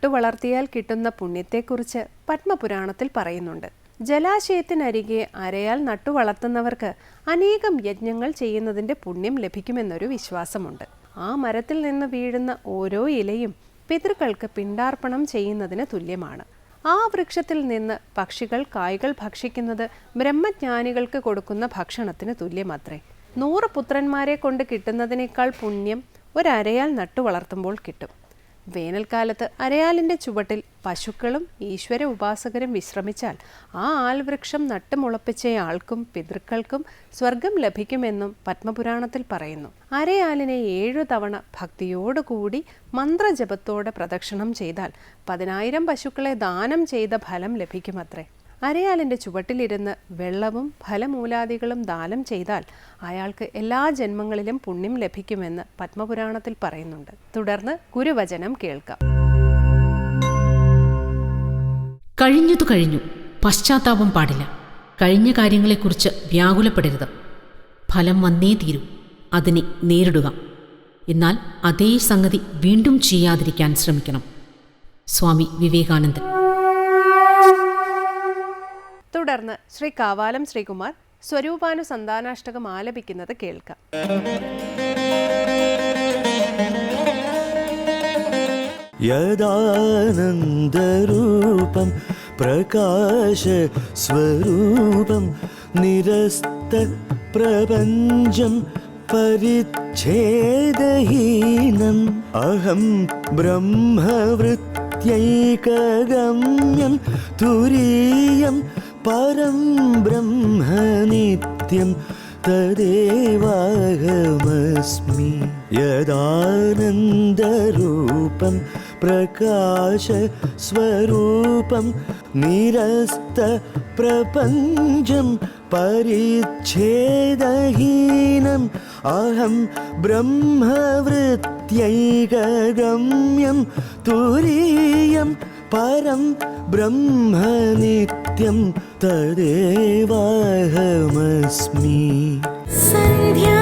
നട്ടുവളർത്തിയാൽ കിട്ടുന്ന പുണ്യത്തെക്കുറിച്ച് പത്മപുരാണത്തിൽ പറയുന്നുണ്ട്. ജലാശയത്തിനരികെ അരയാൽ നട്ടുവളർത്തുന്നവർക്ക് അനേകം യജ്ഞങ്ങൾ ചെയ്യുന്നതിന്റെ പുണ്യം ലഭിക്കുമെന്നൊരു വിശ്വാസമുണ്ട്. ആ മരത്തിൽ നിന്ന് വീഴുന്ന ഓരോ ഇലയും പിതൃക്കൾക്ക് പിണ്ടാർപ്പണം ചെയ്യുന്നതിന് തുല്യമാണ്. ആ വൃക്ഷത്തിൽ നിന്ന് പക്ഷികൾ കായ്കൾ ഭക്ഷിക്കുന്നത് ബ്രഹ്മജ്ഞാനികൾക്ക് കൊടുക്കുന്ന ഭക്ഷണത്തിന് തുല്യമത്രേ. നൂറ് പുത്രന്മാരെ കൊണ്ട് കിട്ടുന്നതിനേക്കാൾ പുണ്യം ഒരരയാൽ നട്ടുവളർത്തുമ്പോൾ കിട്ടും. വേനൽക്കാലത്ത് അരയാലിന്റെ ചുവട്ടിൽ പശുക്കളും ഈശ്വര ഉപാസകരും വിശ്രമിച്ചാൽ ആ ആൽവൃക്ഷം നട്ടുമുളപ്പിച്ചയാൾക്കും പിതൃക്കൾക്കും സ്വർഗം ലഭിക്കുമെന്നും പത്മപുരാണത്തിൽ പറയുന്നു. അരയാലിനെ ഏഴു തവണ ഭക്തിയോടുകൂടി മന്ത്രജപത്തോടെ പ്രദക്ഷിണം ചെയ്താൽ പതിനായിരം പശുക്കളെ ദാനം ചെയ്ത ഫലം ലഭിക്കുമത്രേ. അരയാലിന്റെ ചുവട്ടിലിരുന്ന് വെള്ളവും ഫലമൂലാദികളും ദാനം ചെയ്താൽ അയാൾക്ക് എല്ലാ ജന്മങ്ങളിലും പുണ്യം ലഭിക്കുമെന്ന് പത്മപുരാണത്തിൽ പറയുന്നുണ്ട്. തുടർന്ന് ഗുരുവചനം കേൾക്കാം. കഴിഞ്ഞതു കഴിഞ്ഞു. പശ്ചാത്താപം പാടില്ല. കഴിഞ്ഞ കാര്യങ്ങളെക്കുറിച്ച് വ്യാകുലപ്പെടരുത്. ഫലം വന്നേ തീരൂ. അതിനെ നേരിടുക. എന്നാൽ അതേ സംഗതി വീണ്ടും ചെയ്യാതിരിക്കാൻ ശ്രമിക്കണം. സ്വാമി വിവേകാനന്ദൻ. തുടർന്ന് ശ്രീ കാവാലം ശ്രീകുമാർ സ്വരൂപാനുസന്ധാനാഷ്ടകം ആലപിക്കുന്നത് കേൾക്കാം. യദാനന്ദരൂപം പ്രകാശസ്വരൂപം നിരസ്ത പ്രപഞ്ചം പരിച്ഛേദഹീനം അഹം ബ്രഹ്മവൃത്യൈകഗമ്യം തുരീയം പരം ബ്രഹ്മ നിത്യം തദേവാഹമസ്മി യദാനന്ദരൂപം പ്രകാശസ്വരൂപം നിരസ്ത പ്രപഞ്ചം പരിച്ഛേദഹീനം അഹം ബ്രഹ്മവൃത്യൈകഗമ്യം തുരീയം പരം ബ്രഹ്മ നിത്യം തദേവാഹമസ്മി സന്ധ്യാദീപം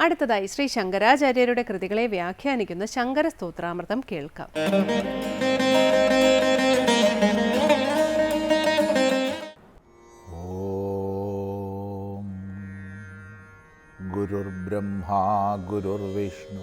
അടുത്തതായി ശ്രീ ശങ്കരാചാര്യരുടെ കൃതികളെ വ്യാഖ്യാനിക്കുന്ന ശങ്കര സ്തോത്രാമൃതം കേൾക്കാം ॐ गुरुर्ब्रह्मा गुरुर्विष्णु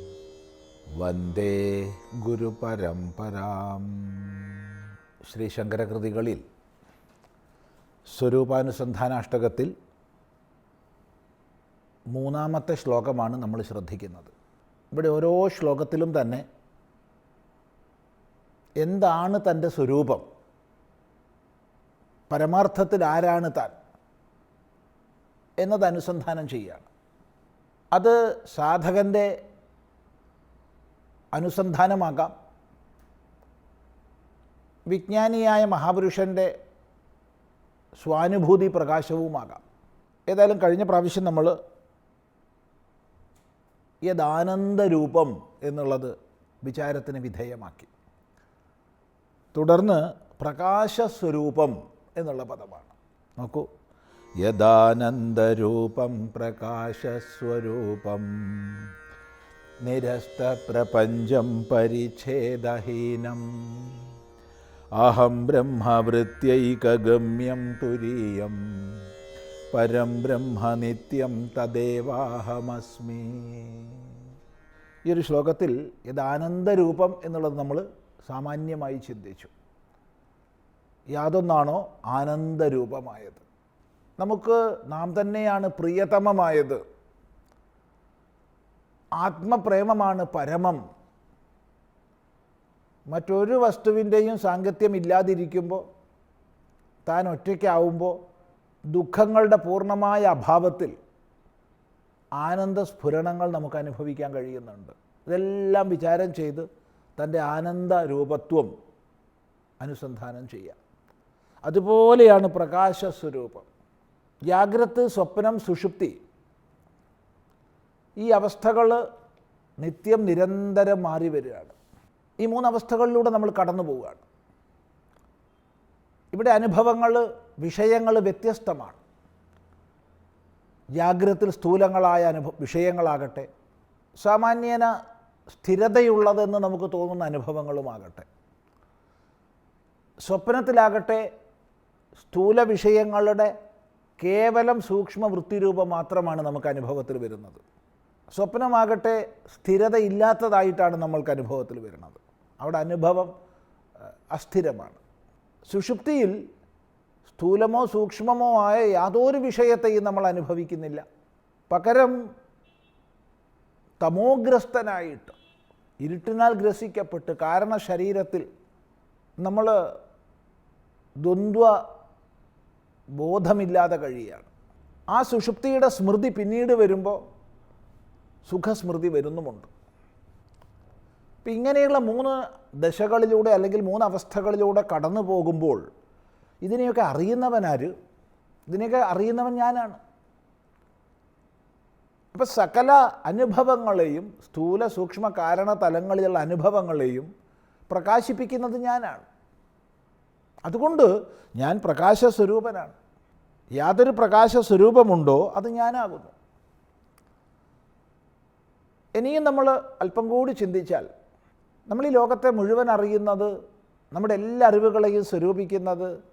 വന്ദേ ഗുരുപരംപരാം ശ്രീ ശങ്കരകൃതികളിൽ സ്വരൂപാനുസന്ധാനാഷ്ടകത്തിൽ മൂന്നാമത്തെ ശ്ലോകമാണ് നമ്മൾ ശ്രദ്ധിക്കുന്നത്. ഇവിടെ ഓരോ ശ്ലോകത്തിലും തന്നെ എന്താണ് തന്റെ സ്വരൂപം? പരമാർത്ഥത്തിൽ ആരാണ് താൻ? എന്നത് അനുസന്ധാനം ചെയ്യുകയാണ്. അത് സാധകന്റെ അനുസന്ധാനമാകാം. വിജ്ഞാനിയായ മഹാപുരുഷന്റെ സ്വാനുഭൂതി പ്രകാശവുമാകാം. ഏതായാലും കഴിഞ്ഞ പ്രാവശ്യം നമ്മൾ യദാനന്ദരൂപം എന്നുള്ളത് വിചാരത്തിന് വിധേയമാക്കി. തുടർന്ന് പ്രകാശസ്വരൂപം എന്നുള്ള പദമാണ്. നോക്കൂ. യദാനന്ദരൂപം പ്രകാശസ്വരൂപം. നിരസ്തപ്രപഞ്ചം പരിച്ഛേദഹീനം. അഹം ബ്രഹ്മവൃത്യൈകഗമ്യം തുരീയം. പരം ബ്രഹ്മ നിത്യം തദേവാഹമസ്മി. ഈ ഒരു ശ്ലോകത്തിൽ ഇത് ആനന്ദരൂപം എന്നുള്ളത് നമ്മൾ സാമാന്യമായി ചിന്തിച്ചു. യാതൊന്നാണോ ആനന്ദരൂപമായത്? നമുക്ക് നാം തന്നെയാണ് പ്രിയതമമായത് ആത്മപ്രേമമാണ് പരമം. മറ്റൊരു വസ്തുവിന്റെയും സാങ്കത്യം ഇല്ലാതിരിക്കുമ്പോൾ താൻ ഒറ്റയ്ക്കാവുമ്പോൾ ദുഃഖങ്ങളുടെ പൂർണമായ അഭാവത്തിൽ ആനന്ദ സ്ഫുരണങ്ങൾ നമുക്ക് അനുഭവിക്കാൻ കഴിയുന്നുണ്ട്. ഇതെല്ലാം വിചാരം ചെയ്ത് തന്റെ ആനന്ദ രൂപത്വം അനുസന്ധാനം ചെയ്യാം അതുപോലെയാണ് പ്രകാശസ്വരൂപം. ജാഗ്രത് സ്വപ്നം സുഷുപ്തി ഈ അവസ്ഥകൾ നിത്യം നിരന്തരം മാറി വരികയാണ്. ഈ മൂന്നവസ്ഥകളിലൂടെ നമ്മൾ കടന്നു പോവുകയാണ്. ഇവിടെ അനുഭവങ്ങൾ വിഷയങ്ങൾ വ്യത്യസ്തമാണ്. ജാഗ്രത്തിൽ സ്ഥൂലങ്ങളായ അനുഭവ വിഷയങ്ങളാകട്ടെ സാമാന്യേന സ്ഥിരതയുള്ളതെന്ന് നമുക്ക് തോന്നുന്ന അനുഭവങ്ങളുമാകട്ടെ സ്വപ്നത്തിലാകട്ടെ സ്ഥൂല വിഷയങ്ങളുടെ കേവലം സൂക്ഷ്മ വൃത്തിരൂപം മാത്രമാണ് നമുക്ക് അനുഭവത്തിൽ വരുന്നത്. സ്വപ്നമാകട്ടെ സ്ഥിരതയില്ലാത്തതായിട്ടാണ് നമ്മൾക്ക് അനുഭവത്തിൽ വരുന്നത്. അവിടെ അനുഭവം അസ്ഥിരമാണ്. സുഷുപ്തിയിൽ സ്ഥൂലമോ സൂക്ഷ്മമോ ആയ യാതൊരു വിഷയത്തെയും നമ്മൾ അനുഭവിക്കുന്നില്ല. പകരം തമോഗ്രസ്തനായിട്ട് ഇരുട്ടിനാൽ ഗ്രസിക്കപ്പെട്ട് കാരണ ശരീരത്തിൽ നമ്മൾ ദ്വന്ദ്വ ബോധമില്ലാതെ കഴിയുകയാണ്. ആ സുഷുപ്തിയുടെ സ്മൃതി പിന്നീട് വരുമ്പോൾ സുഖസ്മൃതി വരുന്നുമുണ്ട്. അപ്പം ഇങ്ങനെയുള്ള മൂന്ന് ദശകളിലൂടെ അല്ലെങ്കിൽ മൂന്ന് അവസ്ഥകളിലൂടെ കടന്നു പോകുമ്പോൾ ഇതിനെയൊക്കെ അറിയുന്നവനാര് ഇതിനെയൊക്കെ അറിയുന്നവൻ ഞാനാണ്. അപ്പം സകല അനുഭവങ്ങളെയും സ്ഥൂല സൂക്ഷ്മ കാരണ തലങ്ങളിലുള്ള അനുഭവങ്ങളെയും പ്രകാശിപ്പിക്കുന്നത് ഞാനാണ്. അതുകൊണ്ട് ഞാൻ പ്രകാശ സ്വരൂപനാണ് യാതൊരു പ്രകാശ സ്വരൂപമുണ്ടോ അത് ഞാനാകുന്നു. ഇനിയും നമ്മൾ അല്പം കൂടി ചിന്തിച്ചാൽ നമ്മൾ ഈ ലോകത്തെ മുഴുവൻ അറിയുന്നത് നമ്മുടെ എല്ലാ അറിവുകളെയും സ്വരൂപിക്കുന്നത്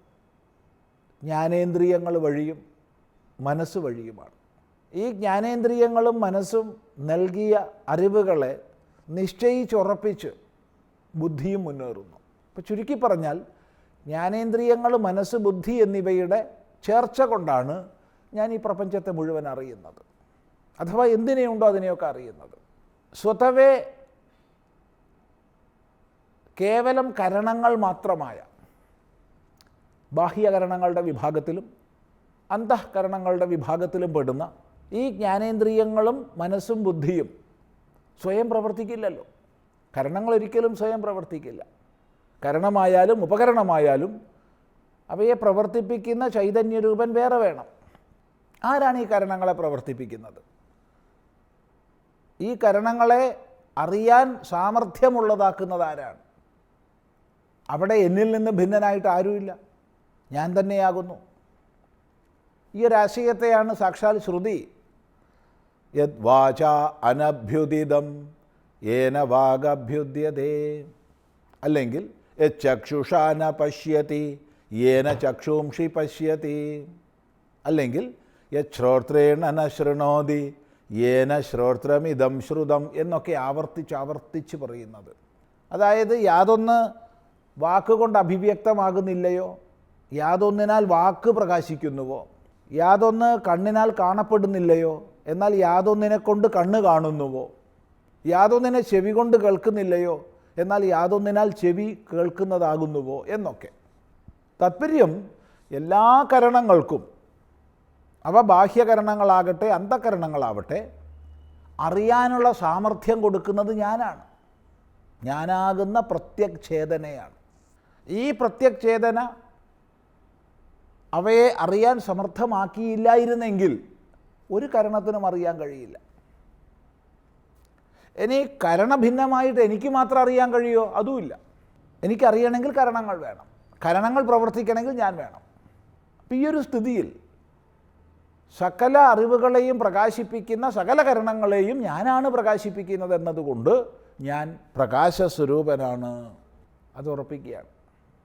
ജ്ഞാനേന്ദ്രിയങ്ങൾ വഴിയും മനസ്സ് വഴിയുമാണ്. ഈ ജ്ഞാനേന്ദ്രിയങ്ങളും മനസ്സും നൽകിയ അറിവുകളെ നിശ്ചയിച്ചുറപ്പിച്ച് ബുദ്ധിയും മുന്നേറുന്നു. അപ്പോൾ ചുരുക്കി പറഞ്ഞാൽ ജ്ഞാനേന്ദ്രിയങ്ങൾ മനസ്സ് ബുദ്ധി എന്നിവയുടെ ചേർച്ച കൊണ്ടാണ് ഞാൻ ഈ പ്രപഞ്ചത്തെ മുഴുവൻ അറിയുന്നത്. അഥവാ എന്തിനെയുണ്ടോ അതിനെയൊക്കെ അറിയുന്നത്. സ്വതവേ കേവലം കരണങ്ങൾ മാത്രമായ ബാഹ്യകരണങ്ങളുടെ വിഭാഗത്തിലും അന്തഃകരണങ്ങളുടെ വിഭാഗത്തിലും പെടുന്ന ഈ ജ്ഞാനേന്ദ്രിയങ്ങളും മനസ്സും ബുദ്ധിയും സ്വയം പ്രവർത്തിക്കില്ലല്ലോ. കരണങ്ങൾ ഒരിക്കലും സ്വയം പ്രവർത്തിക്കില്ല. കരണമായാലും ഉപകരണമായാലും അവയെ പ്രവർത്തിപ്പിക്കുന്ന ചൈതന്യരൂപൻ വേറെ വേണം. ആരാണ് ഈ കരണങ്ങളെ പ്രവർത്തിപ്പിക്കുന്നത്? ഈ കരണങ്ങളെ അറിയാൻ സാമർഥ്യമുള്ളതാക്കുന്നത് ആരാണ് അവിടെ എന്നിൽ നിന്ന് ഭിന്നനായിട്ട് ആരുമില്ല. ഞാൻ തന്നെയാകുന്നു. ഈ ഒരു ആശയത്തെയാണ് സാക്ഷാൽ ശ്രുതി. യദ്വാച അനഭ്യുദിതം ഏന വാഗഭ്യുദ്യതേ അല്ലെങ്കിൽ യക്ഷുഷാന പശ്യതി ഏന ചക്ഷുംഷി പശ്യതി. അല്ലെങ്കിൽ യശ്രോത്രേണ ശൃണോതി യേന ശ്രോത്രമിതം ശ്രുതം എന്നൊക്കെ ആവർത്തിച്ച് ആവർത്തിച്ച് പറയുന്നത്. അതായത് യാതൊന്ന് വാക്കുകൊണ്ട് അഭിവ്യക്തമാകുന്നില്ലയോ? യാതൊന്നിനാൽ വാക്ക് പ്രകാശിക്കുന്നുവോ? യാതൊന്ന് കണ്ണിനാൽ കാണപ്പെടുന്നില്ലയോ? എന്നാൽ യാതൊന്നിനെ കൊണ്ട് കണ്ണ് കാണുന്നുവോ? യാതൊന്നിനെ ചെവി കൊണ്ട് കേൾക്കുന്നില്ലയോ? എന്നാൽ യാതൊന്നിനാൽ ചെവി കേൾക്കുന്നതാകുന്നുവോ? എന്നൊക്കെ. താത്പര്യം എല്ലാ കരണങ്ങൾക്കും അവ ബാഹ്യകരണങ്ങളാകട്ടെ അന്ധകരണങ്ങളാവട്ടെ അറിയാനുള്ള സാമർഥ്യം കൊടുക്കുന്നത് ഞാനാണ്. ഞാനാകുന്ന പ്രത്യക്ഷേതനയാണ്. ഈ പ്രത്യക്ഷേതന അവയെ അറിയാൻ സമർത്ഥമാക്കിയില്ലായിരുന്നെങ്കിൽ ഒരു കരണത്തിനും അറിയാൻ കഴിയില്ല. ഇനി കരണഭിന്നമായിട്ട് എനിക്ക് മാത്രം അറിയാൻ കഴിയുമോ അതുമില്ല. എനിക്കറിയണമെങ്കിൽ കരണങ്ങൾ വേണം. കരണങ്ങൾ പ്രവർത്തിക്കണമെങ്കിൽ ഞാൻ വേണം. അപ്പം ഈ ഒരു സ്ഥിതിയിൽ സകല അറിവുകളെയും പ്രകാശിപ്പിക്കുന്ന സകല കരണങ്ങളെയും ഞാനാണ് പ്രകാശിപ്പിക്കുന്നത് എന്നതുകൊണ്ട് ഞാൻ പ്രകാശസ്വരൂപനാണ്. അത് ഉറപ്പിക്കുകയാണ്.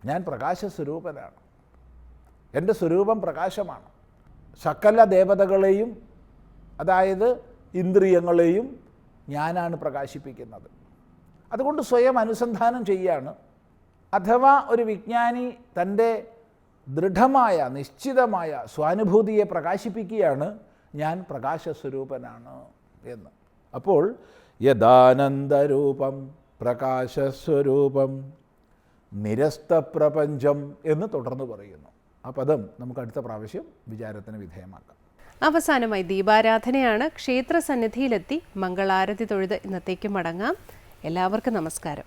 ഞാൻ പ്രകാശസ്വരൂപനാണ്. എന്റെ സ്വരൂപം പ്രകാശമാണ്. സകല ദേവതകളെയും അതായത് ഇന്ദ്രിയങ്ങളെയും ഞാനാണ് പ്രകാശിപ്പിക്കുന്നത്. അതുകൊണ്ട് സ്വയം അനുസന്ധാനം ചെയ്യാണ്. അഥവാ ഒരു വിജ്ഞാനി തന്റെ ദൃഢമായ നിശ്ചിതമായ സ്വാനുഭൂതിയെ പ്രകാശിപ്പിക്കുകയാണ് ഞാൻ പ്രകാശസ്വരൂപനാണ് എന്ന്. അപ്പോൾ യഥാനന്ദരൂപം പ്രകാശസ്വരൂപം നിരസ്തപ്രപഞ്ചം എന്ന് തുടർന്ന് പറയുന്നു. ആ പദം നമുക്ക് അടുത്ത പ്രാവശ്യം വിചാരത്തിന് വിധേയമാക്കാം. അവസാനമായി ദീപാരാധനയാണ്. ക്ഷേത്ര സന്നിധിയിലെത്തി മംഗളാരതി തൊഴുത് ഇന്നത്തേക്ക് മടങ്ങാം. എല്ലാവർക്കും നമസ്കാരം.